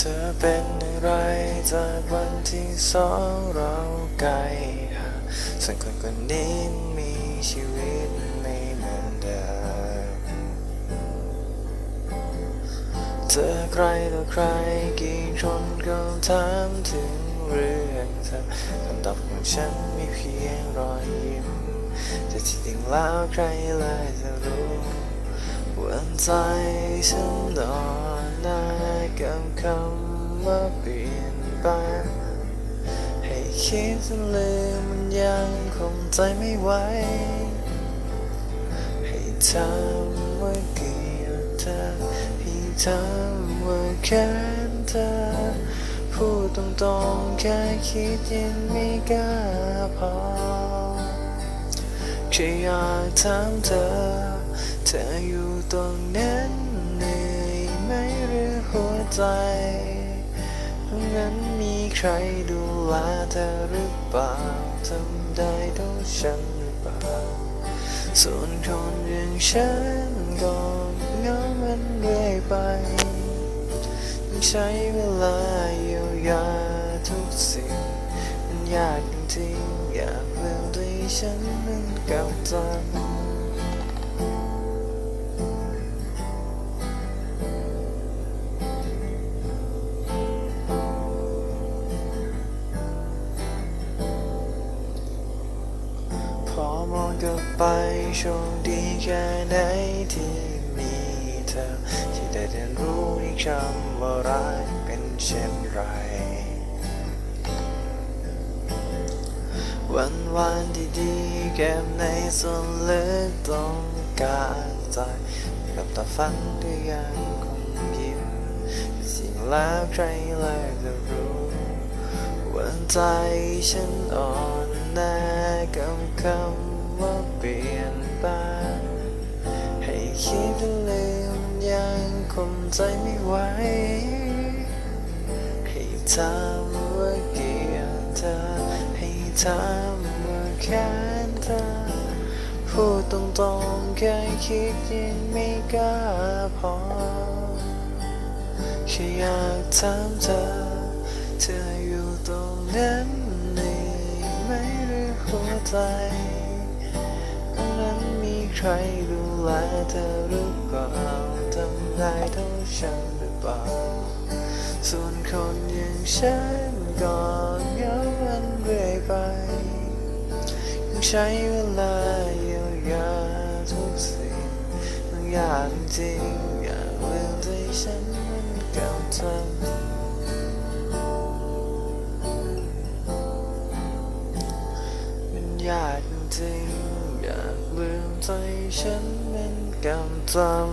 เธอเป็นอะไรจากวันที่สองเราไกลห่างส่วนคนคนนี้มีชีวิตไม่เหมือนเดิมเจอใครต่อใครกี่คนก็ถามถึงเรื่องเธอคำตอบของฉันมีเพียงรอยยิ้มแต่ที่จริงแล้วใครเลยจะรู้ ว่าใจฉันนอนหน้กับคำว่าเปลี่ยนไป ให้คิดลืมมันยังคงใจไม่ไหว ให้ทำว่าเกลียดเธอ ให้ทำว่าแค้นเธอ พูดตรงๆแค่คิดยังไม่กล้าพอแค่อยากถามเธอ เธออยู่ตรงนั้นเหนื่อยไหมหรือหัวใจตรงนั้นมีใครดูแลเธอหรือเปล่าทำได้เท่าฉันหรือเปล่าส่วนคนอย่างฉันก็เงามันเรื่อยไป ใช้เวลาเยียวยาทุกสิ่งมันยากจริงอยากเลืมตัวฉันมันเก่าจัง มองกลับไปโชคดีแค่ไหนที่มีเธอ ที่ได้เรียนรู้ในคำว่ารักเป็นเช่นไร วันวันที่ดีๆเก็บในส่วนลึกตรงกลางใจกับตาฝันที่ยังคงยิ้มสิ่งแล้วใครเลยจะรู้ว่าใจฉันอ่อนแอกับคำ ยังคงใจไม่ไหวให้ทำว่าเกลียดเธอให้ทำว่าแค้นเธอพูดตรงๆแค่คิดยังไม่กล้าพอแค่อยากถามเธอ เธออยู่ตรงนั้นเหนื่อยไหมหรือหัวใจนั้นมีใครดูแลเธอหรือเปล่า ทำได้เท่าฉันหรือเปล่า ส่วนคนอย่างฉันก็เงามันเรื่อยไปยังใช้เวลาเยียวยาทุกสิ่งมันยากจริงอยากลืมใจฉันมันเก่าจังมันยากจริงอยากลืมใจฉันมันเก่าจัง